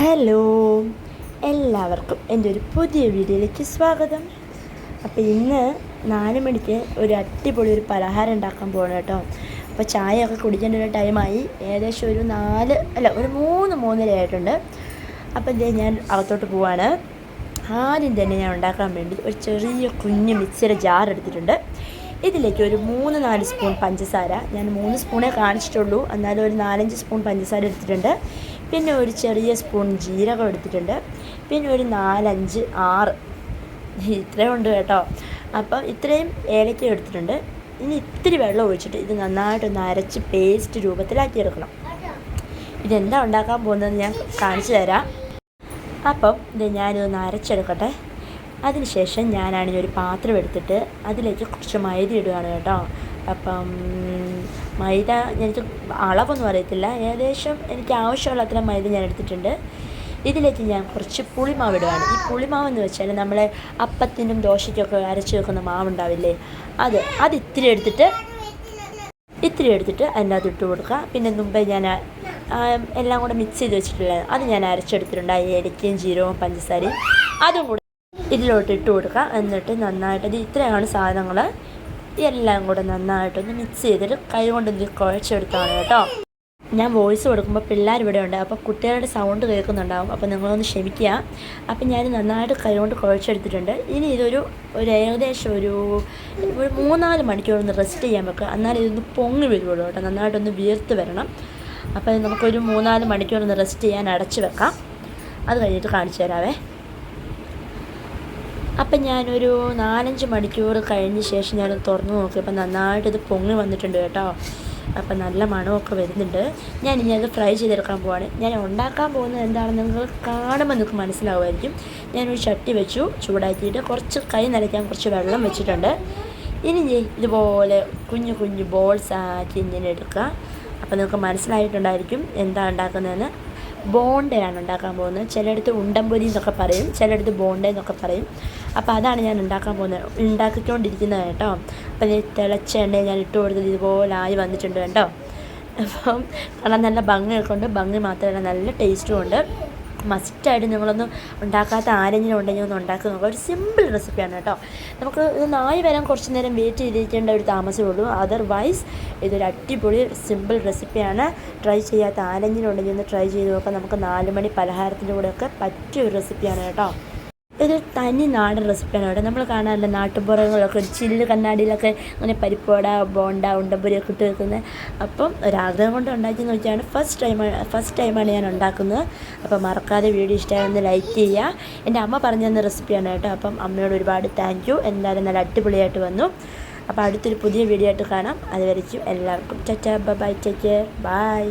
Hello എല്ലാവർക്കും എന്റെ ഒരു പുതിയ വീഡിയോയിലേക്ക് സ്വാഗതം. അപ്പോൾ ഇന്ന് നാല് മണിക്ക് ഒരു അടിപൊളി ഒരു പലഹാരം ഉണ്ടാക്കാൻ പോകണം കേട്ടോ. അപ്പോൾ ചായയൊക്കെ കുടിക്കേണ്ട ഒരു ടൈമായി ഏകദേശം ഒരു നാല് അല്ല ഒരു മൂന്ന് മൂന്നര ആയിട്ടുണ്ട്. അപ്പോൾ ഇതേ ഞാൻ അകത്തോട്ട് പോവാണ്. ആദ്യം തന്നെ ഞാൻ ഉണ്ടാക്കാൻ വേണ്ടി ഒരു ചെറിയ കുഞ്ഞ് മിക്സിയുടെ ജാർ എടുത്തിട്ടുണ്ട്. ഇതിലേക്ക് ഒരു മൂന്ന് നാല് സ്പൂൺ പഞ്ചസാര. ഞാൻ മൂന്ന് സ്പൂണേ കാണിച്ചിട്ടുള്ളൂ. എന്നാലും ഒരു നാലഞ്ച് സ്പൂൺ പഞ്ചസാര എടുത്തിട്ടുണ്ട്. പിന്നെ ഒരു ചെറിയ സ്പൂൺ ജീരകം എടുത്തിട്ടുണ്ട്. പിന്നെ ഒരു നാലഞ്ച് ആറ്. ഇത്രയും ഉണ്ട് കേട്ടോ. അപ്പം ഇത്രയും ഏലക്ക എടുത്തിട്ടുണ്ട്. ഇനി ഇത്തിരി വെള്ളം ഒഴിച്ചിട്ട് ഇത് നന്നായിട്ടൊന്ന് അരച്ച് പേസ്റ്റ് രൂപത്തിലാക്കി എടുക്കണം. ഇതെന്താ ഉണ്ടാക്കാൻ പോകുന്നതെന്ന് ഞാൻ കാണിച്ചു തരാം. അപ്പം ഇത് ഞാനിതൊന്ന് അരച്ചെടുക്കട്ടെ. അതിനുശേഷം ഞാനാണെങ്കിൽ ഒരു പാത്രം എടുത്തിട്ട് അതിലേക്ക് കുറച്ച് മൈദ ഇടുകയാണ് കേട്ടോ. അപ്പം മൈദ എനിക്ക് അളവൊന്നും അറിയത്തില്ല. ഏകദേശം എനിക്ക് ആവശ്യമുള്ള അത്ര മൈദ ഞാൻ എടുത്തിട്ടുണ്ട് ഇതിലേക്ക് ഞാൻ കുറച്ച് പുളിമാവ് ഇടുകയാണ്. ഈ പുളിമാവ് എന്ന് വെച്ചാൽ നമ്മളെ അപ്പത്തിനും ദോശയ്ക്കൊക്കെ അരച്ച് വെക്കുന്ന മാവുണ്ടാവില്ലേ? അത് അത് ഇത്തിരി എടുത്തിട്ട് ഇത്തിരി എടുത്തിട്ട് അതിന്റെ അത് ഇട്ട് കൊടുക്കുക. പിന്നെ മുമ്പേ ഞാൻ എല്ലാം കൂടെ മിക്സ് ചെയ്ത് വെച്ചിട്ടുള്ളത് അത് ഞാൻ അരച്ചെടുത്തിട്ടുണ്ട്. ഏലക്കയും ജീരകവും പഞ്ചസാരയും. അതും കൂടെ ഇതിലോട്ട് ഇട്ട് കൊടുക്കുക. എന്നിട്ട് നന്നായിട്ട് ഇത് ഇത്രയാണ് സാധനങ്ങൾ എല്ലാം കൂടെ നന്നായിട്ടൊന്ന് മിക്സ് ചെയ്തിട്ട് കൈ കൊണ്ട് ഇത് കുഴച്ചെടുത്താണ് കേട്ടോ. ഞാൻ വോയിസ് കൊടുക്കുമ്പോൾ പിള്ളേർ ഇവിടെ ഉണ്ട്. അപ്പോൾ കുട്ടികളുടെ സൗണ്ട് കേൾക്കുന്നുണ്ടാവും. അപ്പോൾ നിങ്ങളൊന്ന് ക്ഷമിക്കുക. അപ്പം ഞാൻ നന്നായിട്ട് കൈ കൊണ്ട് കുഴച്ചെടുത്തിട്ടുണ്ട്. ഇനി ഇതൊരു ഒരു ഏകദേശം ഒരു ഒരു മൂന്നാൽ മണിക്കൂറൊന്ന് റെസ്റ്റ് ചെയ്യാൻ വെക്കുക. എന്നാലും ഇതൊന്ന് പൊങ്ങി വരുള്ളൂ കേട്ടോ. നന്നായിട്ടൊന്ന് വീർത്ത് വരണം. അപ്പോൾ നമുക്കൊരു മൂന്നാൽ മണിക്കൂറൊന്ന് റെസ്റ്റ് ചെയ്യാൻ അടച്ചു വെക്കാം. അത് കഴിഞ്ഞിട്ട് കാണിച്ചു തരാവേ. അപ്പം ഞാനൊരു നാലഞ്ച് മണിക്കൂർ കഴിഞ്ഞ ശേഷം ഞാൻ തുറന്നു നോക്കിയപ്പോൾ നന്നായിട്ട് ഇത് പൊങ്ങി വന്നിട്ടുണ്ട് കേട്ടോ. അപ്പം നല്ല മണമൊക്കെ വരുന്നുണ്ട്. ഞാൻ ഇനി അത് ഫ്രൈ ചെയ്തെടുക്കാൻ പോവാണ്. ഞാൻ ഉണ്ടാക്കാൻ പോകുന്നത് എന്താണെന്ന് നിങ്ങൾ കാണുമ്പോൾ നിങ്ങൾക്ക് മനസ്സിലാവുമായിരിക്കും. ഞാനൊരു ചട്ടി വെച്ചു ചൂടാക്കിയിട്ട് കുറച്ച് കൈ നനയ്ക്കാൻ കുറച്ച് വെള്ളം വെച്ചിട്ടുണ്ട്. ഇനി ഇതുപോലെ കുഞ്ഞു കുഞ്ഞു ബോൾസ് ആക്കി ഇങ്ങനെ എടുക്കുക. അപ്പോൾ നിങ്ങൾക്ക് മനസ്സിലായിട്ടുണ്ടായിരിക്കും എന്താ ഉണ്ടാക്കുന്നതെന്ന്. ബോണ്ടയാണ് ഉണ്ടാക്കാൻ പോകുന്നത്. ചിലയിടത്ത് ഉണ്ടംപൊരി എന്നൊക്കെ പറയും. ചിലയിടത്ത് ബോണ്ട എന്നൊക്കെ പറയും. അപ്പോൾ അതാണ് ഞാൻ ഉണ്ടാക്കാൻ പോകുന്നത്. ഉണ്ടാക്കിക്കൊണ്ടിരിക്കുന്നത് കേട്ടോ. അപ്പോൾ ഇത് തിളച്ച എണ്ണ ഞാൻ ഇട്ട് കൊടുത്തത് ഇതുപോലെ ആയി വന്നിട്ടുണ്ട് കേട്ടോ. അപ്പം കാണാൻ നല്ല ഭംഗിയൊക്കെ ഉണ്ട് ഭംഗി മാത്രമല്ല നല്ല ടേസ്റ്റും ഉണ്ട്. മസ്റ്റായിട്ട് നിങ്ങളൊന്നും ഉണ്ടാക്കാത്ത ആരെങ്കിലും ഉണ്ടെങ്കിൽ ഒന്ന് ഉണ്ടാക്കി നോക്കുക ഒരു സിമ്പിൾ റെസിപ്പിയാണ് കേട്ടോ. നമുക്ക് നായി വരാൻ കുറച്ച് നേരം വെയിറ്റ് ചെയ്തിരിക്കേണ്ട ഒരു താമസമേ ഉള്ളൂ. അതർവൈസ് ഇതൊരു അടിപൊളി സിമ്പിൾ റെസിപ്പിയാണ് ട്രൈ ചെയ്യാത്ത ആരെങ്കിലും ഉണ്ടെങ്കിൽ ഒന്ന് ട്രൈ ചെയ്ത് നോക്കാം. നമുക്ക് നാല് മണി പലഹാരത്തിന്റെ കൂടെയൊക്കെ പറ്റിയ ഒരു റെസിപ്പിയാണ് കേട്ടോ. ഇതൊരു തനി നാടൻ റെസിപ്പിയാണ് അവിടെ. നമ്മൾ കാണാറില്ല നാട്ടുപുറങ്ങളൊക്കെ ഒരു ചില്ല് കണ്ണാടിയിലൊക്കെ അങ്ങനെ പരിപ്പോട ബോണ്ട ഉണ്ടമ്പൊരിയൊക്കെ ഇട്ട് വെക്കുന്നത് അപ്പം ഒരാഗ്രഹം കൊണ്ട് ഉണ്ടാക്കി നോക്കിയാണ് ഫസ്റ്റ് ടൈം ഫസ്റ്റ് ടൈമാണ് ഞാൻ ഉണ്ടാക്കുന്നത്. അപ്പം മറക്കാതെ വീഡിയോ ഇഷ്ടമായൊന്ന് ലൈക്ക് ചെയ്യുക. എന്റെ അമ്മ പറഞ്ഞു തന്ന റെസിപ്പിയാണ് കേട്ടോ. അപ്പം അമ്മയോട് ഒരുപാട് താങ്ക് യു എന്തായാലും നല്ല അടിപൊളിയായിട്ട് വന്നു. അപ്പോൾ അടുത്തൊരു പുതിയ വീഡിയോ ആയിട്ട് കാണാം. അതുവരയ്ക്കും എല്ലാവർക്കും. ചച്ചാ ബൈ ചേച്ചേ ബൈ